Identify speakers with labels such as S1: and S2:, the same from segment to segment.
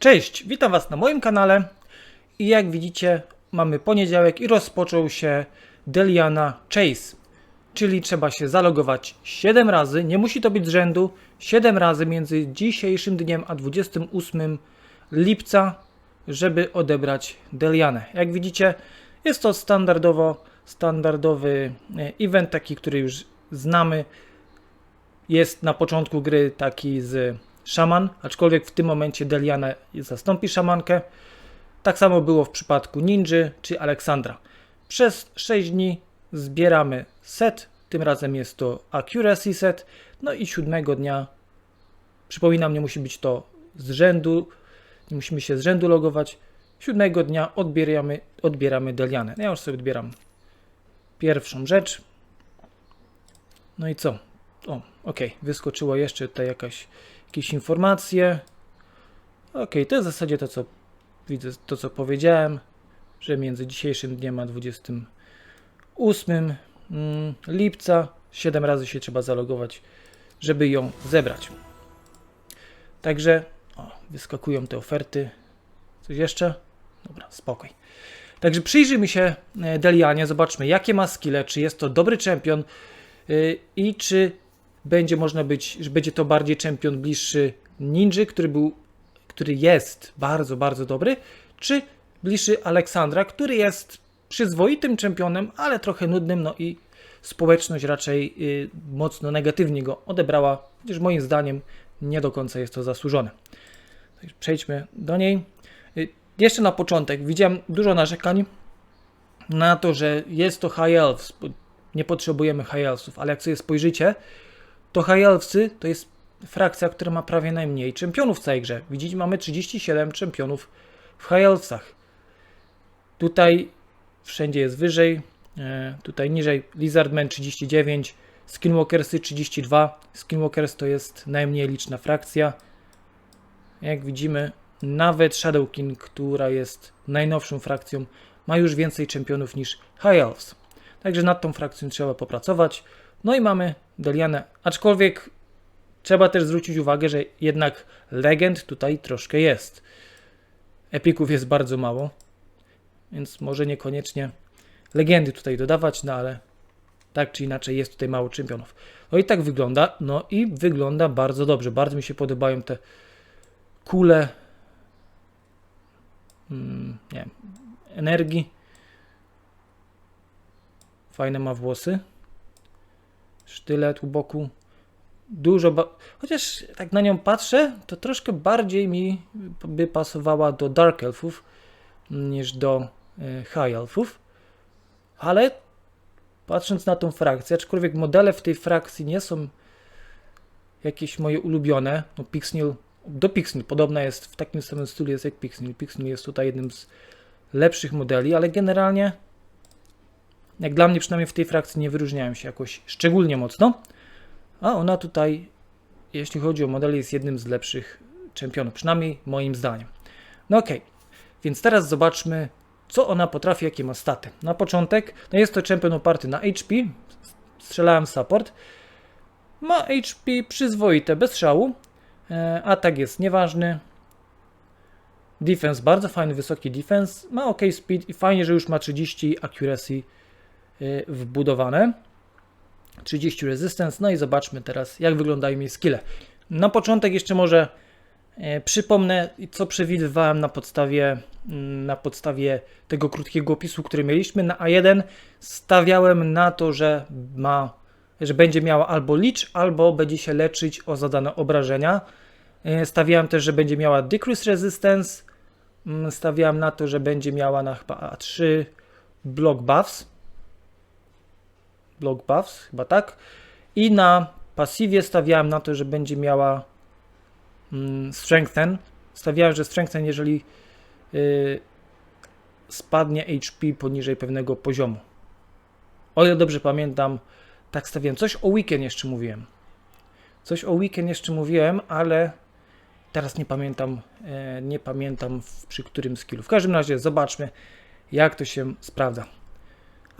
S1: Cześć, witam Was na moim kanale. I jak widzicie mamy poniedziałek i rozpoczął się Deliana Chase, czyli trzeba się zalogować 7 razy, nie musi to być z rzędu, 7 razy między dzisiejszym dniem a 28 lipca, żeby odebrać Delianę. Jak widzicie jest to standardowo, standardowy e, event, taki, który już znamy, jest na początku gry taki z szaman, aczkolwiek w tym momencie Deliana zastąpi szamankę. Tak samo było w przypadku Ninja czy Aleksandra. Przez 6 dni zbieramy set, tym razem jest to Accuracy set, no i siódmego dnia, przypominam, nie musi być to z rzędu, nie musimy się z rzędu logować, siódmego dnia odbieramy, odbieramy Delianę. Ja już sobie odbieram pierwszą rzecz. No i co? O, ok, wyskoczyło jeszcze tutaj jakaś, jakieś informacje. Ok, to jest w zasadzie to, co widzę, to co powiedziałem, że między dzisiejszym dniem a 28 mm, lipca 7 razy się trzeba zalogować, żeby ją zebrać. Także o, wyskakują te oferty. Coś jeszcze? Dobra, spokój. Także przyjrzyjmy się e, Delianie, zobaczmy jakie ma skille, czy jest to dobry czempion yy, i czy będzie można być, że będzie to bardziej czempion bliższy Ninja, który był, który jest bardzo, bardzo dobry, czy bliższy Aleksandra, który jest przyzwoitym czempionem, ale trochę nudnym, no i społeczność raczej y, mocno negatywnie go odebrała, chociaż moim zdaniem nie do końca jest to zasłużone. Przejdźmy do niej. Y, jeszcze na początek widziałem dużo narzekań na to, że jest to High Elves, nie potrzebujemy High Elfsów, ale jak sobie spojrzycie, to Elfsy to jest frakcja, która ma prawie najmniej czempionów w całej grze. Widzicie, mamy 37 czempionów w High Elfsach. Tutaj wszędzie jest wyżej, e, tutaj niżej Lizardman 39, Skinwalkersy 32. Skinwalkers to jest najmniej liczna frakcja. Jak widzimy, nawet Shadow King, która jest najnowszą frakcją, ma już więcej czempionów niż High Elves. Także nad tą frakcją trzeba popracować. No i mamy Delianę, aczkolwiek trzeba też zwrócić uwagę, że jednak legend tutaj troszkę jest. Epików jest bardzo mało, więc może niekoniecznie legendy tutaj dodawać, no ale tak czy inaczej jest tutaj mało czempionów. No i tak wygląda, no i wygląda bardzo dobrze. Bardzo mi się podobają te kule mm, nie wiem, energii. Fajne ma włosy. Sztylet u boku. Dużo, ba- chociaż tak na nią patrzę, to troszkę bardziej mi by pasowała do Dark Elfów niż do e, High Elfów. Ale patrząc na tą frakcję, aczkolwiek modele w tej frakcji nie są jakieś moje ulubione. No Pixnil, do Pixnil podobna jest, w takim samym stylu jest jak Pixnil. Pixnil jest tutaj jednym z lepszych modeli, ale generalnie jak dla mnie przynajmniej w tej frakcji nie wyróżniają się jakoś szczególnie mocno. A ona tutaj, jeśli chodzi o model, jest jednym z lepszych czempionów, przynajmniej moim zdaniem. No okej, okay. więc teraz zobaczmy, co ona potrafi, jakie ma staty. Na początek, no jest to czempion oparty na HP, strzelałem support. Ma HP przyzwoite, bez szału. E, atak jest nieważny. Defense, bardzo fajny, wysoki defense. Ma ok speed i fajnie, że już ma 30 accuracy wbudowane. 30 resistance. No i zobaczmy teraz, jak wyglądają jej skille. Na początek jeszcze może e, przypomnę, co przewidywałem na podstawie, mm, na podstawie tego krótkiego opisu, który mieliśmy. Na A1 stawiałem na to, że ma, że będzie miała albo licz, albo będzie się leczyć o zadane obrażenia. E, Stawiałem też, że będzie miała decrease resistance. Mm, Stawiałem na to, że będzie miała na chyba A3 block buffs block buffs, chyba tak. I na pasywie stawiałem na to, że będzie miała mm, strengthen. Stawiałem, że strengthen, jeżeli yy, spadnie HP poniżej pewnego poziomu. O ile dobrze pamiętam, tak stawiałem. Coś o weekend jeszcze mówiłem. Coś o weekend jeszcze mówiłem, ale teraz nie pamiętam, e, nie pamiętam przy którym skillu. W każdym razie zobaczmy, jak to się sprawdza.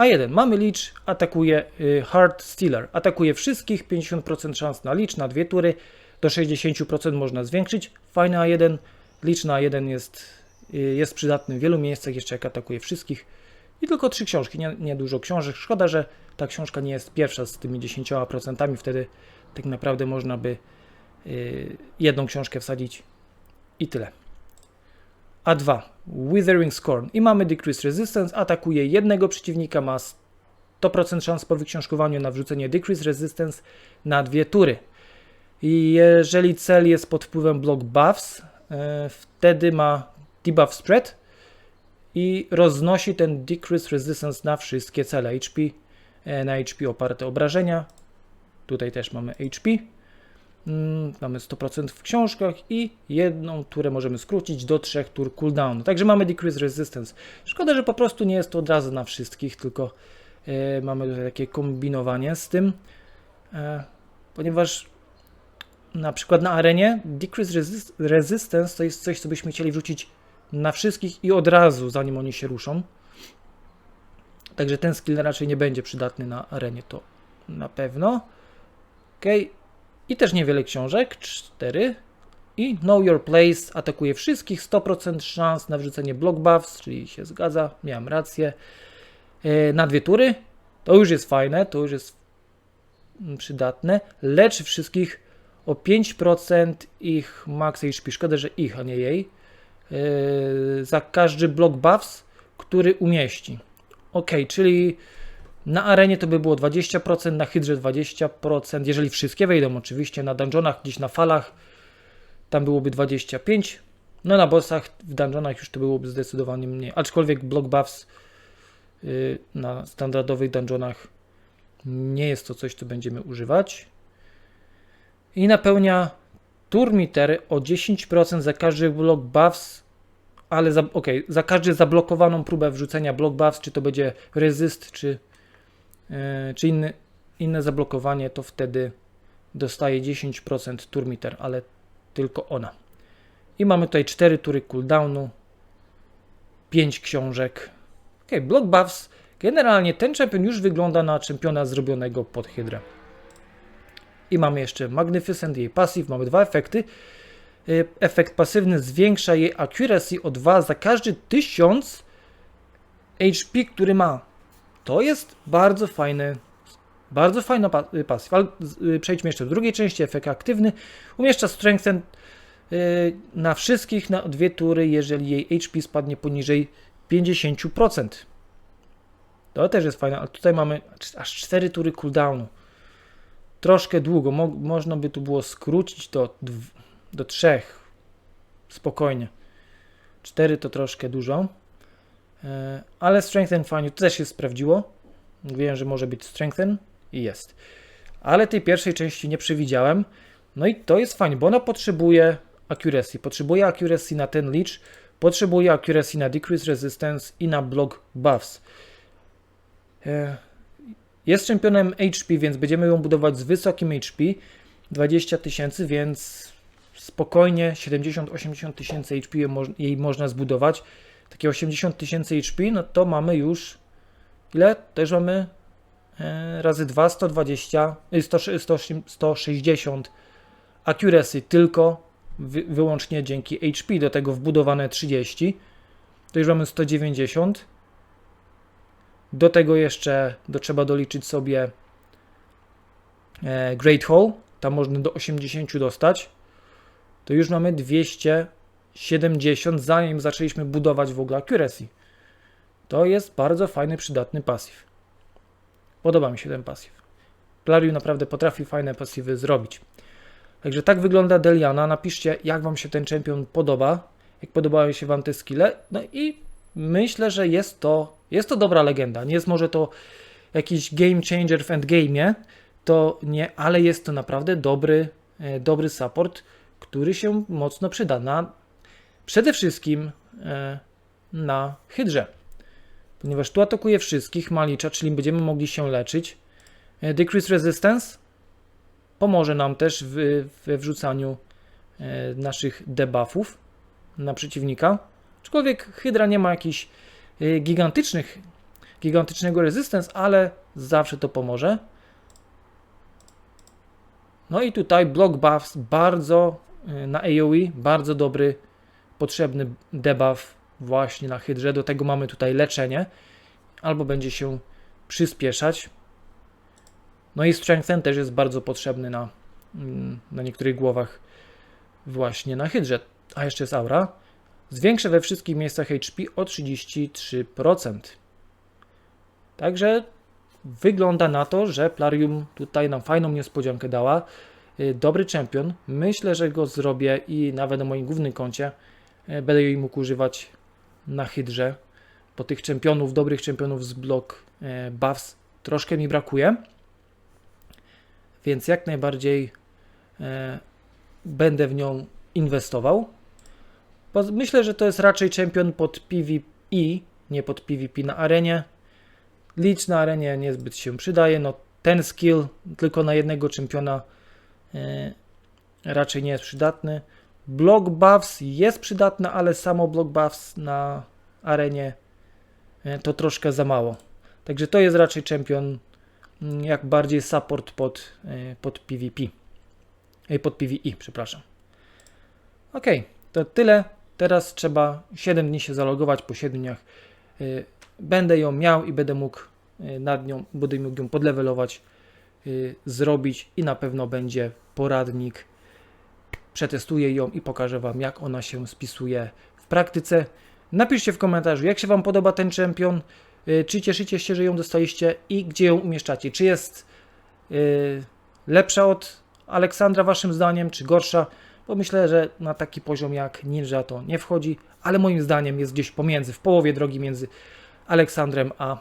S1: A1. Mamy Licz, atakuje y, Hard Stealer. Atakuje wszystkich, 50% szans na Licz, na dwie tury. Do 60% można zwiększyć. Fajny A1. Licz na jeden jest, y, jest przydatny w wielu miejscach, jeszcze jak atakuje wszystkich. I tylko trzy książki, nie, nie dużo książek. Szkoda, że ta książka nie jest pierwsza z tymi 10%. Wtedy tak naprawdę można by y, jedną książkę wsadzić i tyle. A2. Withering Scorn. I mamy Decrease Resistance. Atakuje jednego przeciwnika, ma 100% szans po wyksiążkowaniu na wrzucenie Decrease Resistance na dwie tury. I jeżeli cel jest pod wpływem block buffs, e, wtedy ma debuff spread i roznosi ten decrease resistance na wszystkie cele HP, e, na HP oparte obrażenia. Tutaj też mamy HP. Mm, Mamy 100% w książkach i jedną turę możemy skrócić do trzech tur cooldownu. Także mamy decrease resistance. Szkoda, że po prostu nie jest to od razu na wszystkich, tylko e, mamy tutaj takie kombinowanie z tym, e, ponieważ na przykład na arenie decrease resist resistance to jest coś, co byśmy chcieli wrzucić na wszystkich i od razu, zanim oni się ruszą. Także ten skill raczej nie będzie przydatny na arenie, to na pewno. Ok. I też niewiele książek, 4. I Know Your Place atakuje wszystkich, 100% szans na wrzucenie block buffs, czyli się zgadza, miałem rację. E, Na dwie tury, to już jest fajne, to już jest przydatne. Leczy wszystkich o 5% ich max HP. Szkoda, że ich, a nie jej. Yy, za każdy block buffs, który umieści. Ok, czyli na arenie to by było 20%, na hydrze 20%, jeżeli wszystkie wejdą oczywiście, na dungeonach, gdzieś na falach tam byłoby 25%, no na bossach w dungeonach już to byłoby zdecydowanie mniej, aczkolwiek block buffs yy, na standardowych dungeonach nie jest to coś, co będziemy używać. I napełnia turmiter o 10% za każdy block buffs, ale za, okay, za każdy zablokowaną próbę wrzucenia block buffs, czy to będzie resist, czy, czy inny, inne zablokowanie, to wtedy dostaje 10% turmiter, ale tylko ona. I mamy tutaj 4 tury cooldownu, 5 książek. Ok, block buffs. Generalnie ten czempion już wygląda na czempiona zrobionego pod hydrę. I mamy jeszcze Magnificent, jej passive, mamy dwa efekty. Y, Efekt pasywny zwiększa jej accuracy o 2 za każdy 1000 HP, który ma. To jest bardzo fajny, bardzo fajna y, pasyw. Przejdźmy jeszcze do drugiej części. Efekt aktywny umieszcza strengthen y, na wszystkich na dwie tury, jeżeli jej HP spadnie poniżej 50%. To też jest fajne, ale tutaj mamy aż 4 tury cooldownu troszkę długo. Mo można by tu było skrócić do, do trzech. Spokojnie. Cztery to troszkę dużo. E, ale Strengthen fajnie. To też się sprawdziło. Wiem, że może być Strengthen i jest. Ale tej pierwszej części nie przewidziałem. No i to jest fajnie, bo ona potrzebuje accuracy. Potrzebuje accuracy na ten leech, potrzebuje accuracy na decrease resistance i na block buffs. E, jest czempionem HP, więc będziemy ją budować z wysokim HP. 20 tysięcy, więc spokojnie 70-80 tysięcy HP jej można zbudować. Takie 80 tysięcy HP, no to mamy już ile? Też mamy e, razy 2, 120, y, 100, 100, 160 accuracy tylko wy, wyłącznie dzięki HP. Do tego wbudowane 30. To już mamy 190. Do tego jeszcze do, trzeba doliczyć sobie e, Great Hall. Tam można do 80 dostać. To już mamy 270, zanim zaczęliśmy budować w ogóle accuracy. To jest bardzo fajny, przydatny pasyw. Podoba mi się ten pasyw. Plariu naprawdę potrafi fajne pasywy zrobić. Także tak wygląda Deliana. Napiszcie, jak Wam się ten czempion podoba. Jak podobały się Wam te skille. No i myślę, że jest to, jest to dobra legenda. Nie jest może to jakiś game changer w endgame'ie, to nie, ale jest to naprawdę dobry, e, dobry support, który się mocno przyda na przede wszystkim e, na hydrze. Ponieważ tu atakuje wszystkich, malicza, czyli będziemy mogli się leczyć. E, Decrease Resistance pomoże nam też w, wrzucaniu e, naszych debuffów na przeciwnika. Aczkolwiek Hydra nie ma jakichś gigantycznych, gigantycznego resistance, ale zawsze to pomoże. No i tutaj block buffs bardzo na AoE, bardzo dobry potrzebny debuff właśnie na hydrze. Do tego mamy tutaj leczenie, albo będzie się przyspieszać. No i strengthen też jest bardzo potrzebny na, mm, na niektórych głowach właśnie na hydrze. A jeszcze jest aura. Zwiększę we wszystkich miejscach HP o 33%. Także wygląda na to, że Plarium tutaj nam fajną niespodziankę dała. Y, Dobry czempion. Myślę, że go zrobię i nawet na moim głównym koncie będę jej mógł używać na hydrze. Bo tych czempionów, dobrych czempionów z blok y, buffs troszkę mi brakuje. Więc jak najbardziej e, będę w nią inwestował. Myślę, że to jest raczej czempion pod PvE, nie pod PvP na arenie. Licz na arenie niezbyt się przydaje. No, ten skill tylko na jednego czempiona e, raczej nie jest przydatny. Block buffs jest przydatny, ale samo block buffs na arenie e, to troszkę za mało. Także to jest raczej czempion mm, jak bardziej support pod, e, pod PvP. E, Pod PvE, przepraszam. Ok, to tyle. Teraz trzeba 7 dni się zalogować. Po 7 dniach będę ją miał i będę mógł nad nią, będę mógł ją podlewelować, zrobić i na pewno będzie poradnik. Przetestuję ją i pokażę Wam, jak ona się spisuje w praktyce. Napiszcie w komentarzu, jak się Wam podoba ten czempion, y, czy cieszycie się, że ją dostaliście i gdzie ją umieszczacie. Czy jest y, lepsza od Aleksandra Waszym zdaniem, czy gorsza? Bo myślę, że na taki poziom jak Ninja to nie wchodzi, ale moim zdaniem jest gdzieś pomiędzy, w połowie drogi między Aleksandrem a,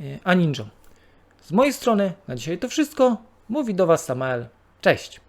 S1: y, a Ninją. Z mojej strony na dzisiaj to wszystko. Mówi do Was Samael. Cześć!